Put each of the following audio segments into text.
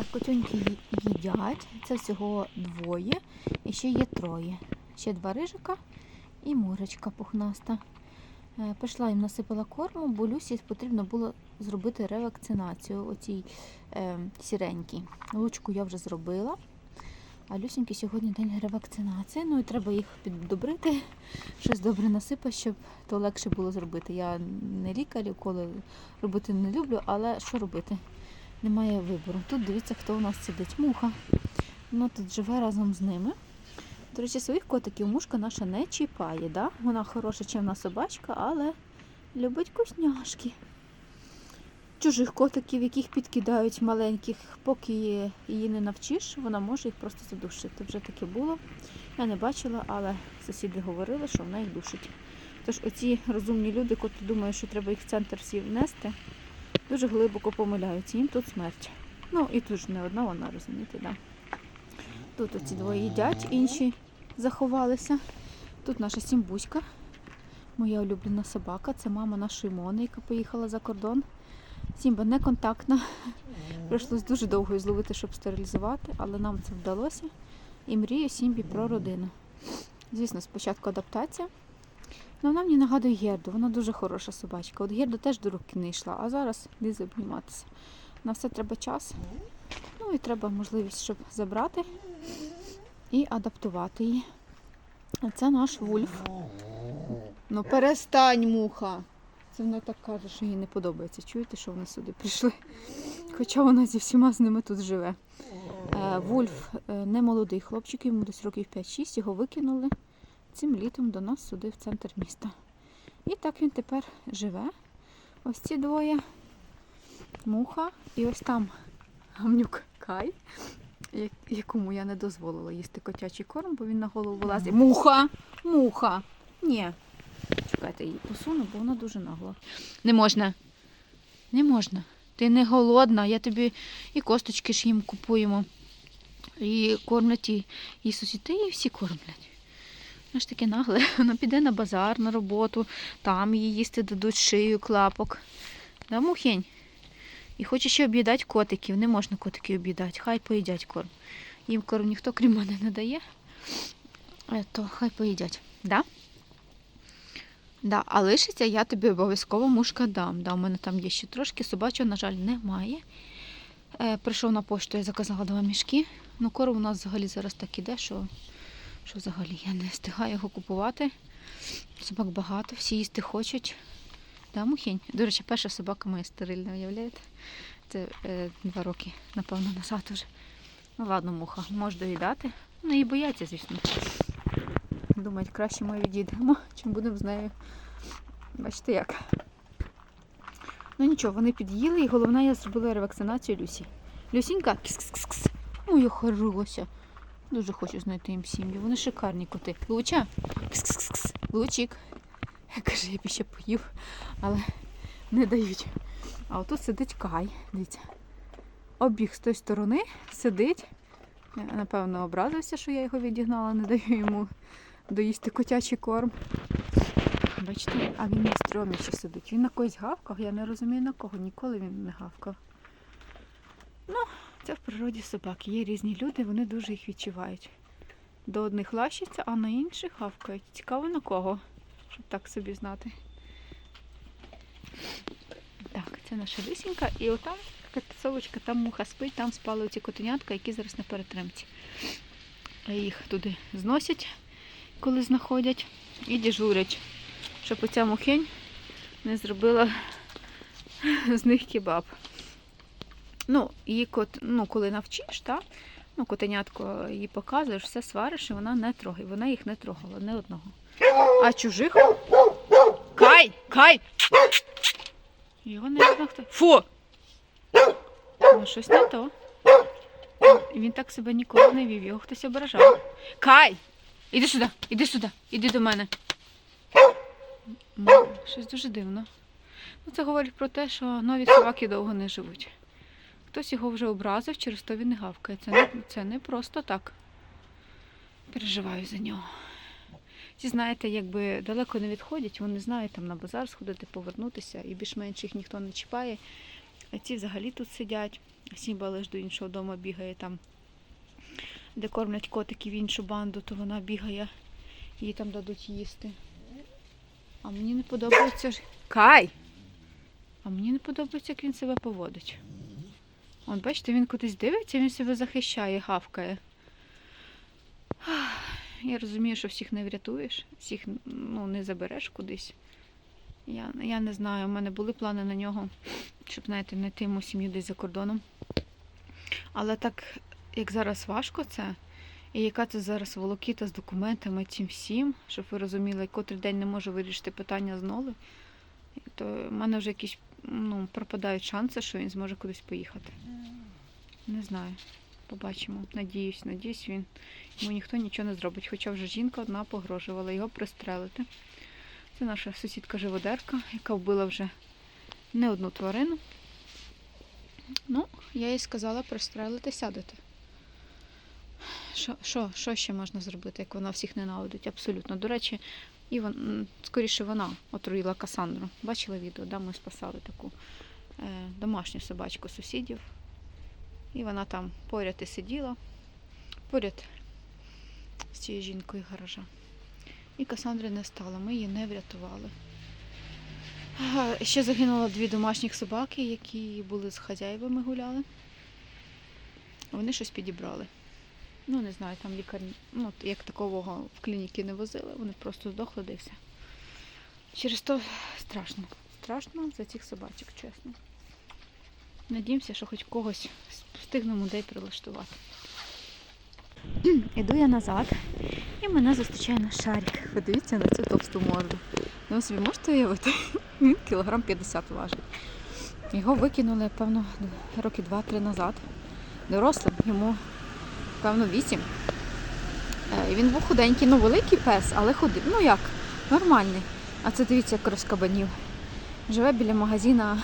Так, котюньки їдять. Це всього двоє. І ще є троє. Ще два рижика і мурочка пухнаста. Е, Пішла їм насипала корму, бо Люсі потрібно було зробити ревакцинацію оцій е, сіренькій. Лучку я вже зробила. А Люсіньки сьогодні день ревакцинації. Ну і треба їх піддобрити, щось добре насипати, щоб то легше було зробити. Я не лікар, коли робити не люблю, але що робити? Немає вибору. Тут дивіться, хто у нас сидить. Муха. Вона тут живе разом з ними. До речі, своїх котиків мушка наша не чіпає. Да? Вона хороша, чимна собачка, але любить вкусняшки. Чужих котиків, яких підкидають маленьких, поки її не навчиш, вона може їх просто задушити. Вже таке було. Я не бачила, але сусіди говорили, що вона їх душить. Тож оці розумні люди, котрі думають, що треба їх в центр всі внести, дуже глибоко помиляються. Їм тут смерть. Ну і тут ж не одна вона, розумієте, да. Тут оці двоє їдять, інші заховалися. Тут наша сімбуська, моя улюблена собака. Це мама нашої Мони, яка поїхала за кордон. Сімба не контактна. Прийшлось дуже довго її зловити, щоб стерилізувати, але нам це вдалося. І мрію Сімбі про родину. Звісно, спочатку адаптація. Ну, вона мені нагадує Герду, вона дуже хороша собачка. От Герда теж до руки не йшла, а зараз лізе обніматися. На все треба час. Ну і треба можливість, щоб забрати і адаптувати її. А це наш вульф. Ну перестань, муха. Це вона так каже, що їй не подобається. Чуєте, що вони сюди прийшли? Хоча вона зі всіма з ними тут живе. Е, Вульф е, не молодий хлопчик, йому десь років 5-6, його викинули цим літом до нас сюди, в центр міста. І так він тепер живе. Ось ці двоє. Муха. І ось там гамнюк Кай, якому я не дозволила їсти котячий корм, бо він на голову вилазить. Муха! Муха! Ні. Чекайте, її посуну, бо вона дуже нагла. Не можна. Не можна. Ти не голодна, я тобі і косточки ж їм купуємо. І кормлять і, і сусіди, і всі кормлять. Вона ж таке нагле. Вона піде на базар, на роботу, там їй їсти дадуть шию, клапок. Да, мухень? І хоче ще об'їдати котиків. Не можна котиків об'їдати. Хай поїдять корм. Їм корм ніхто, крім мене, не дає. Е, То хай поїдять. Да? Да, а лишиться я тобі обов'язково мушка дам. Да, у мене там є ще трошки, собачого, на жаль, немає. Е, прийшов на пошту, я заказала два мішки. Ну, корм у нас взагалі зараз так іде, що, що взагалі я не встигаю його купувати. Собак багато, всі їсти хочуть. Да, мухінь? До речі, перша собака моя стерильна, уявляєте? Це е, два роки, напевно, назад уже. Ну ладно, муха, може доїдати. Ну і бояться, звісно. Думають, краще ми відійдемо, чим будемо з нею. Бачите як. Ну нічого, вони під'їли, і головне, я зробила ревакцинацію Люсі. Люсінька, кс-кс-кс. Моя хороша. Дуже хочу знайти їм сім'ю. Вони шикарні коти. Луча? Кс-кс-кс. Лучик. Каже, я б ще поїв, але не дають. А отут сидить Кай. Дивіться. Обіг з тої сторони сидить. Е, Напевно, образився, що я його відігнала, не даю йому доїсти котячий корм. Бачите, а він на стрьомі ще сидить. Він на когось гавкав, я не розумію на кого, ніколи він не гавкав. Це в природі собаки. Є різні люди, вони дуже їх відчувають. До одних лащаться, а на інших гавкають. Цікаво на кого, щоб так собі знати. Так, це наша лисінька. І отам совочка, там муха спить, там спали ці котенятка, які зараз на перетримці. Їх туди зносять, коли знаходять, і дежурять, щоб оця мухень не зробила з них кебаб. Ну, її кот, ну, коли навчиш, та, ну, котенятко їй показуєш, все свариш, і вона не трогає. Вона їх не трогала, не одного. А чужих. Кай! Кай! Його не видно хто. Фу! Ну, щось не то. Він так себе ніколи не вів, його хтось ображав. Кай! Іди сюди, іди сюди, іди до мене. Щось дуже дивно. Ну, це говорить про те, що нові собаки довго не живуть. Хтось його вже образив, через то він не гавкає. Це не, це не просто так. Переживаю за нього. Ці, знаєте, якби далеко не відходять, вони знають там на базар сходити, повернутися, і більш-менш їх ніхто не чіпає. А ці взагалі тут сидять. Сімба лиш до іншого дому бігає там, де кормлять котиків іншу банду, то вона бігає, їй там дадуть їсти. А мені не подобається ж. Кай! А мені не подобається, як він себе поводить. От бачите, він кудись дивиться, він себе захищає, гавкає. Я розумію, що всіх не врятуєш, всіх ну, не забереш кудись. Я, я не знаю, у мене були плани на нього, щоб, знаєте, знайти йому сім'ю десь за кордоном. Але так, як зараз важко це, і яка це зараз волокіта з документами цим всім, щоб ви розуміли, котрий день не може вирішити питання з ноли, то в мене вже якісь ну, пропадають шанси, що він зможе кудись поїхати. Не знаю. Побачимо. Надіюсь, надіюсь, він йому ніхто нічого не зробить. Хоча вже жінка одна погрожувала його пристрелити. Це наша сусідка живодерка, яка вбила вже не одну тварину. Ну, я їй сказала пристрелити, сядете. Що, що, що ще можна зробити, як вона всіх ненавидить? Абсолютно. До речі, і вон, скоріше вона отруїла Касандру. Бачила відео, да, ми спасали таку е, домашню собачку сусідів. І вона там поряд і сиділа, поряд з цією жінкою гаража. І Касандри не стало, ми її не врятували. Ще загинуло дві домашніх собаки, які були з хазяївами гуляли. Вони щось підібрали. Ну, не знаю, там лікар, ну, як такого в клініки не возили, вони просто здохли все. Через то страшно. Страшно за цих собачок, чесно. Надіємося, що хоч когось встигнемо де й прилаштувати. Іду я назад, і мене зустрічає наш шарик. Подивіться на цю товсту морду. Ну, ви собі можете уявити? Він кілограм 50 важить. Його викинули, певно, роки 2-3 назад. Дорослим, йому, певно, 8. Е, І він був худенький, ну великий пес, але худий. Ну як, нормальний. А це дивіться, як розкабанів. Живе біля магазина,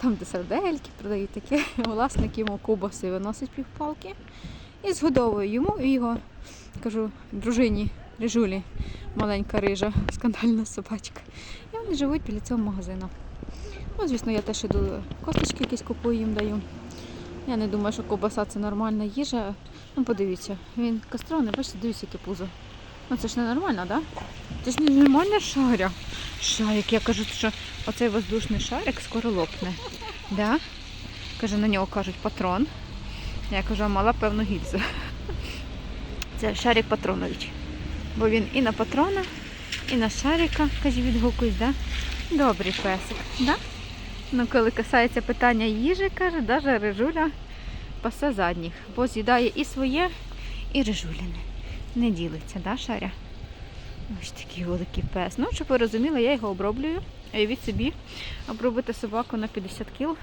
там, де сердельки продають таке. Власник йому кубаси виносить півпалки. І згодовую йому і його, кажу, дружині Ріжулі, маленька рижа, скандальна собачка. І вони живуть біля цього магазину. Ну, звісно, я теж іду косточки якісь купую їм даю. Я не думаю, що ковбаса це нормальна їжа. Ну, подивіться, він кастрований, бачите, дивіться, яке пузо. Ну це ж не нормально, так? Да? Це ж не нормальна шаря. Шарик, я кажу, що оцей воздушний шарик скоро лопне. Да? Каже, на нього кажуть патрон. Я кажу, а мала певну гільзу. Це Шарик Патронович. Бо він і на патрона, і на шарика, каже, відгукують, да? Добрий песик, да? Ну, коли касається питання їжі, каже, навіть рижуля пасе задніх, бо з'їдає і своє, і рижуліне. Не ділиться, да, шаря? Ось такий великий пес. Ну, щоб ви розуміли, я його оброблюю. Уявіть собі, обробити собаку на 50 кіл.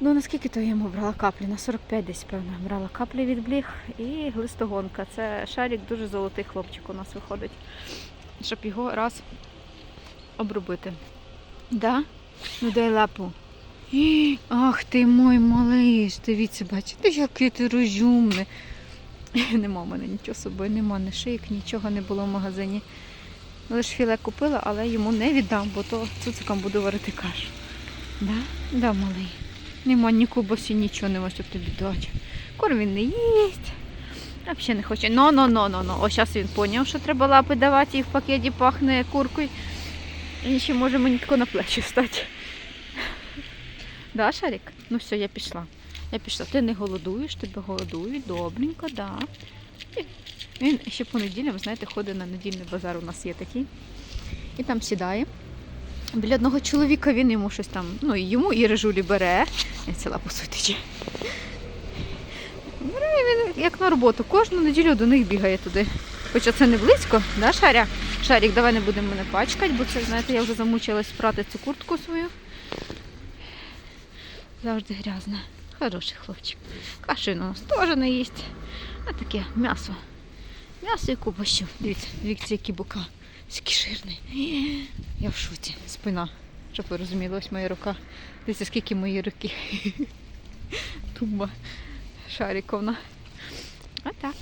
Ну, наскільки то я йому брала каплі? На 45 десь, певно, брала каплі від бліг і глистогонка. Це шарик дуже золотий хлопчик у нас виходить, щоб його раз обробити. Да? Ну дай лапу. Ах ти мой малиш, дивіться, бачите, який ти розумний. Нема в мене нічого з собою, нема ні шийок, нічого не було в магазині. Лише філе купила, але йому не віддам, бо то цуцикам буду варити кашу. Да? Да, малий. Нема ні кубасі, нічого нема, щоб тобі дати. Корм він не їсть. Взагалі не хоче. Но, но, но, но, но. Ось зараз він зрозумів, що треба лапи давати і в пакеті пахне куркою. І ще може мені тако на плечі встати. Да, Шарик? Ну все, я пішла. Я пішла. Ти не голодуєш, тебе голодують, добренько, да. І Він ще по неділям, знаєте, ходить на недільний базар, у нас є такий. І там сідає. Біля одного чоловіка він йому щось там, ну і йому і режулі бере. Я ціла по суті. Він як на роботу. Кожну неділю до них бігає туди. Хоча це не близько, да, Шаря? Шарік, давай не будемо мене пачкати, бо це, знаєте, я вже замучилась прати цю куртку свою. Завжди грязна. Хороший хлопчик. Каші у нас теж не їсть. А таке м'ясо. М'ясо і кубощів. Дивіться, дивіться, які бока. Скільки жирний. Я в шоці. Спина. Щоб ви розуміли, ось моя рука. Дивіться, скільки мої руки. Тумба шариковна. Отак.